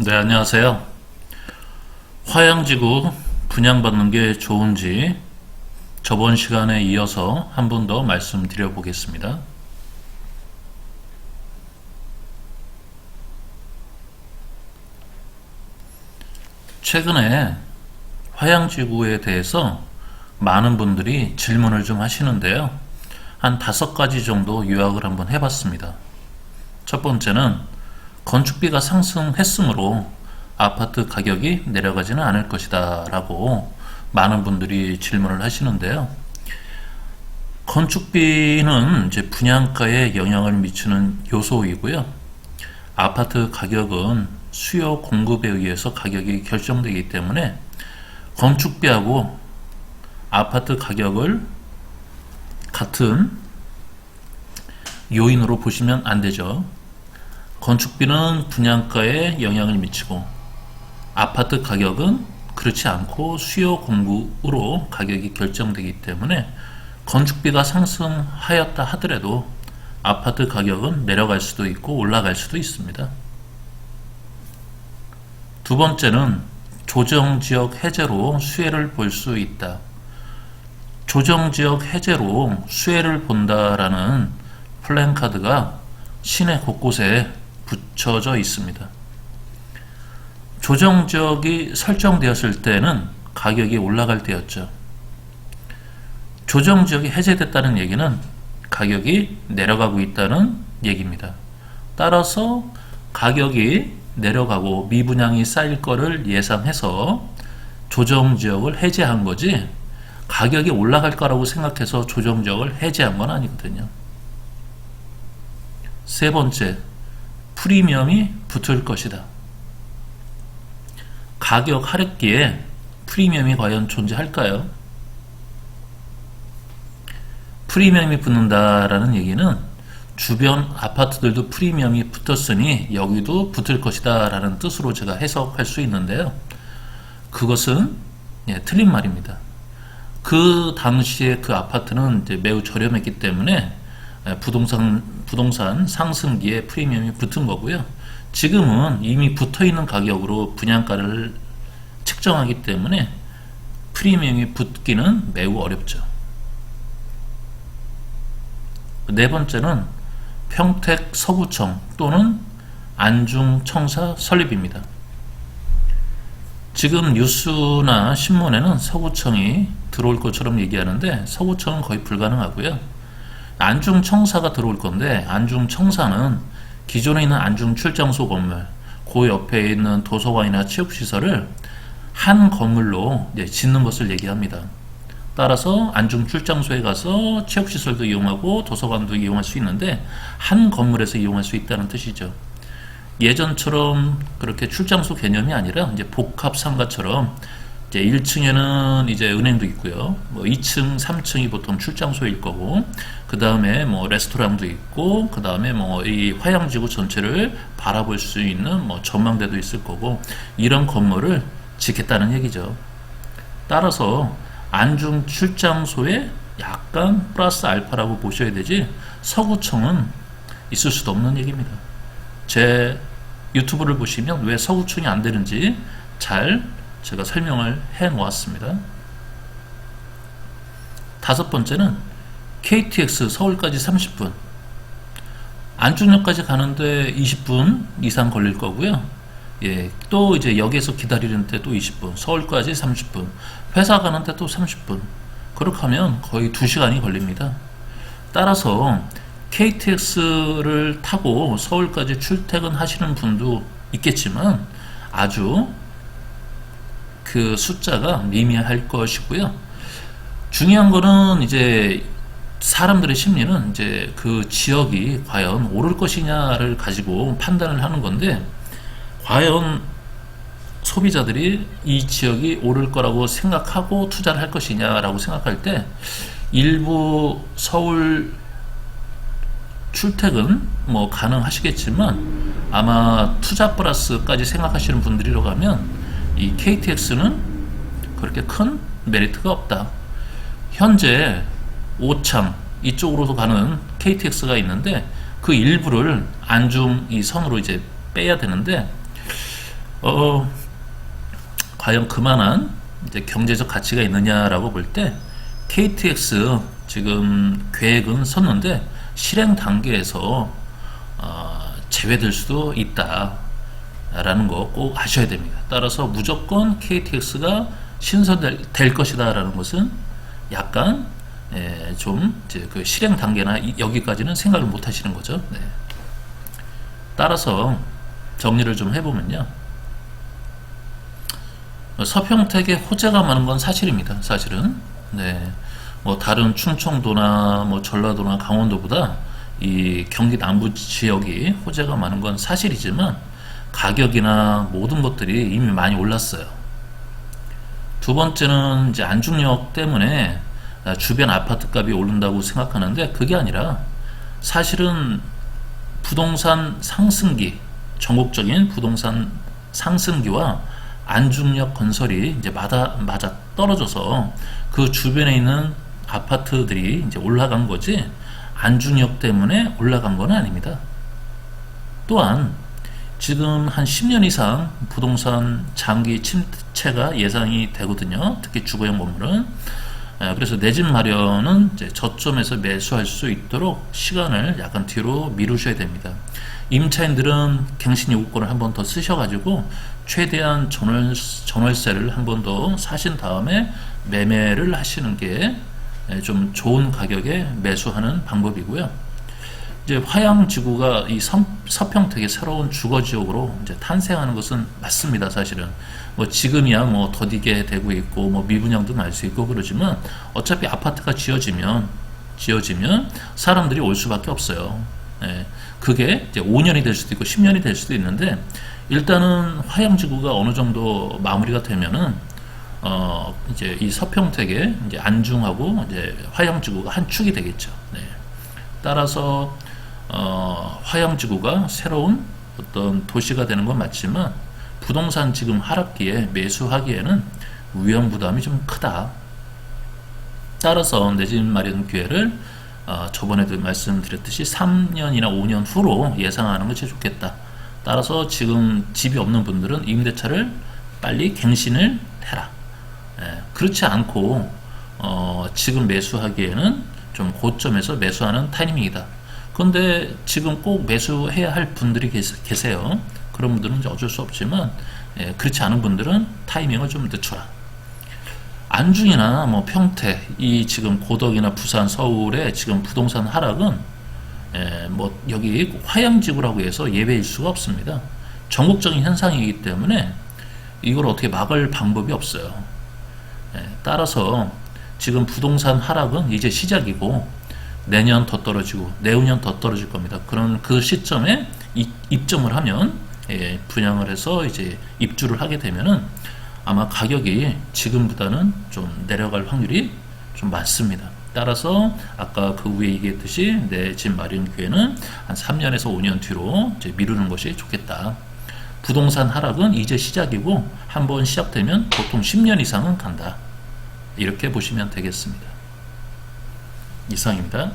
네, 안녕하세요. 화양지구 분양받는 게 좋은지 저번 시간에 이어서 한 번 더 말씀드려 보겠습니다. 최근에 화양지구에 대해서 많은 분들이 질문을 좀 하시는데요. 한 다섯 가지 정도 요약을 한번 해봤습니다. 첫 번째는 건축비가 상승했으므로 아파트 가격이 내려가지는 않을 것이다 라고 많은 분들이 질문을 하시는데요. 건축비는 이제 분양가에 영향을 미치는 요소이고요. 아파트 가격은 수요 공급에 의해서 가격이 결정되기 때문에 건축비하고 아파트 가격을 같은 요인으로 보시면 안 되죠. 건축비는 분양가에 영향을 미치고 아파트 가격은 그렇지 않고 수요 공급으로 가격이 결정되기 때문에 건축비가 상승하였다 하더라도 아파트 가격은 내려갈 수도 있고 올라갈 수도 있습니다. 두 번째는 조정지역 해제로 수혜를 볼 수 있다. 조정지역 해제로 수혜를 본다라는 플랜카드가 시내 곳곳에 붙여져 있습니다. 조정지역이 설정되었을 때는 가격이 올라갈 때였죠. 조정지역이 해제됐다는 얘기는 가격이 내려가고 있다는 얘기입니다. 따라서 가격이 내려가고 미분양이 쌓일 거를 예상해서 조정지역을 해제한 거지 가격이 올라갈 거라고 생각해서 조정지역을 해제한 건 아니거든요. 세 번째, 프리미엄이 붙을 것이다. 가격 하락기에 프리미엄이 과연 존재할까요? 프리미엄이 붙는다라는 얘기는 주변 아파트들도 프리미엄이 붙었으니 여기도 붙을 것이다 라는 뜻으로 제가 해석할 수 있는데요. 그것은 예, 틀린 말입니다. 그 당시에 그 아파트는 매우 저렴했기 때문에 예, 부동산, 부동산 상승기에 프리미엄이 붙은 거고요. 지금은 이미 붙어 있는 가격으로 분양가를 측정하기 때문에 프리미엄이 붙기는 매우 어렵죠. 네 번째는 평택 서구청 또는 안중청사 설립입니다. 지금 뉴스나 신문에는 서구청이 들어올 것처럼 얘기하는데 서구청은 거의 불가능하고요. 안중 청사가 들어올 건데 안중 청사는 기존에 있는 안중 출장소 건물 그 옆에 있는 도서관이나 체육시설을 한 건물로 짓는 것을 얘기합니다. 따라서 안중 출장소에 가서 체육시설도 이용하고 도서관도 이용할 수 있는데 한 건물에서 이용할 수 있다는 뜻이죠. 예전처럼 그렇게 출장소 개념이 아니라 이제 복합 상가처럼 이제 1층에는 이제 은행도 있고요. 뭐 2층, 3층이 보통 출장소일 거고, 그 다음에 뭐 레스토랑도 있고, 그 다음에 뭐 이 화양지구 전체를 바라볼 수 있는 뭐 전망대도 있을 거고, 이런 건물을 짓겠다는 얘기죠. 따라서 안중 출장소에 약간 플러스 알파라고 보셔야 되지, 서구청은 있을 수도 없는 얘기입니다. 제 유튜브를 보시면 왜 서구청이 안 되는지 잘 제가 설명을 해 놓았습니다. 다섯 번째는 KTX 서울까지 30분. 안중역까지 가는데 20분 이상 걸릴 거고요. 예, 또 이제 역에서 기다리는데 또 20분, 서울까지 30분, 회사 가는데 또 30분. 그렇게 하면 거의 2시간이 걸립니다. 따라서 KTX를 타고 서울까지 출퇴근하시는 분도 있겠지만 아주 그 숫자가 미미할 것이고요. 중요한 거는 이제 사람들의 심리는 이제 그 지역이 과연 오를 것이냐를 가지고 판단을 하는 건데 과연 소비자들이 이 지역이 오를 거라고 생각하고 투자를 할 것이냐라고 생각할 때 일부 서울 출퇴근 뭐 가능하시겠지만 아마 투자 플러스까지 생각하시는 분들이라고 하면 이 KTX는 그렇게 큰 메리트가 없다. 현재 오창 이쪽으로도 가는 KTX가 있는데 그 일부를 안중 이 선으로 이제 빼야 되는데 어, 과연 그만한 이제 경제적 가치가 있느냐라고 볼 때 KTX 지금 계획은 섰는데 실행 단계에서 어, 제외될 수도 있다 라는 거 꼭 아셔야 됩니다. 따라서 무조건 KTX가 신설될 될 것이다 라는 것은 약간 예, 좀 이제 그 실행 단계나 이- 여기까지는 생각을 못 하시는 거죠. 네. 따라서 정리를 좀 해보면요. 서평택에 호재가 많은 건 사실입니다. 사실은. 네. 뭐 다른 충청도나 뭐 전라도나 강원도보다 이 경기 남부 지역이 호재가 많은 건 사실이지만 가격이나 모든 것들이 이미 많이 올랐어요. 두 번째는 이제 안중역 때문에 주변 아파트 값이 오른다고 생각하는데 그게 아니라 사실은 부동산 상승기, 전국적인 부동산 상승기와 안중역 건설이 이제 맞아, 맞아 떨어져서 그 주변에 있는 아파트들이 이제 올라간 거지 안중역 때문에 올라간 건 아닙니다. 또한 지금 한 10년 이상 부동산 장기 침체가 예상이 되거든요. 특히 주거용 건물은. 에, 그래서 내 집 마련은 저점에서 매수할 수 있도록 시간을 약간 뒤로 미루셔야 됩니다. 임차인들은 갱신 요구권을 한 번 더 쓰셔가지고 최대한 전월, 전월세를 한 번 더 사신 다음에 매매를 하시는 게 좀 좋은 가격에 매수하는 방법이고요. 이제 화양 지구가 이 성, 서평택의 새로운 주거 지역으로 이제 탄생하는 것은 맞습니다, 사실은. 뭐 지금이야 뭐 더디게 되고 있고 뭐 미분양도 날 수 있고 그러지만 어차피 아파트가 지어지면 지어지면 사람들이 올 수밖에 없어요. 예, 그게 이제 5년이 될 수도 있고 10년이 될 수도 있는데 일단은 화양지구가 어느 정도 마무리가 되면은 어 이제 이 서평택에 이제 안중하고 이제 화양지구가 한 축이 되겠죠. 네. 따라서 어, 화양지구가 새로운 어떤 도시가 되는 건 맞지만 부동산 지금 하락기에 매수하기에는 위험 부담이 좀 크다. 따라서 내 집 마련 기회를 어, 저번에도 말씀드렸듯이 3년이나 5년 후로 예상하는 것이 좋겠다. 따라서 지금 집이 없는 분들은 임대차를 빨리 갱신을 해라. 예, 그렇지 않고 어, 지금 매수하기에는 좀 고점에서 매수하는 타이밍이다. 그런데 지금 꼭 매수해야 할 분들이 계세- 계세요. 그런 분들은 어쩔 수 없지만 예, 그렇지 않은 분들은 타이밍을 좀 늦춰라. 안중이나 뭐 평택, 이 지금 고덕이나 부산, 서울의 지금 부동산 하락은 예, 뭐 여기 화양지구라고 해서 예외일 수가 없습니다. 전국적인 현상이기 때문에 이걸 어떻게 막을 방법이 없어요. 예, 따라서 지금 부동산 하락은 이제 시작이고 내년 더 떨어지고 내후년 더 떨어질 겁니다. 그런 그 시점에 이- 입점을 하면 예, 분양을 해서 이제 입주를 하게 되면은 아마 가격이 지금보다는 좀 내려갈 확률이 좀 많습니다. 따라서 아까 그 위에 얘기했듯이 내 집 마련 기회는 한 3년에서 5년 뒤로 미루는 것이 좋겠다. 부동산 하락은 이제 시작이고 한번 시작되면 보통 10년 이상은 간다. 이렇게 보시면 되겠습니다. 이상입니다.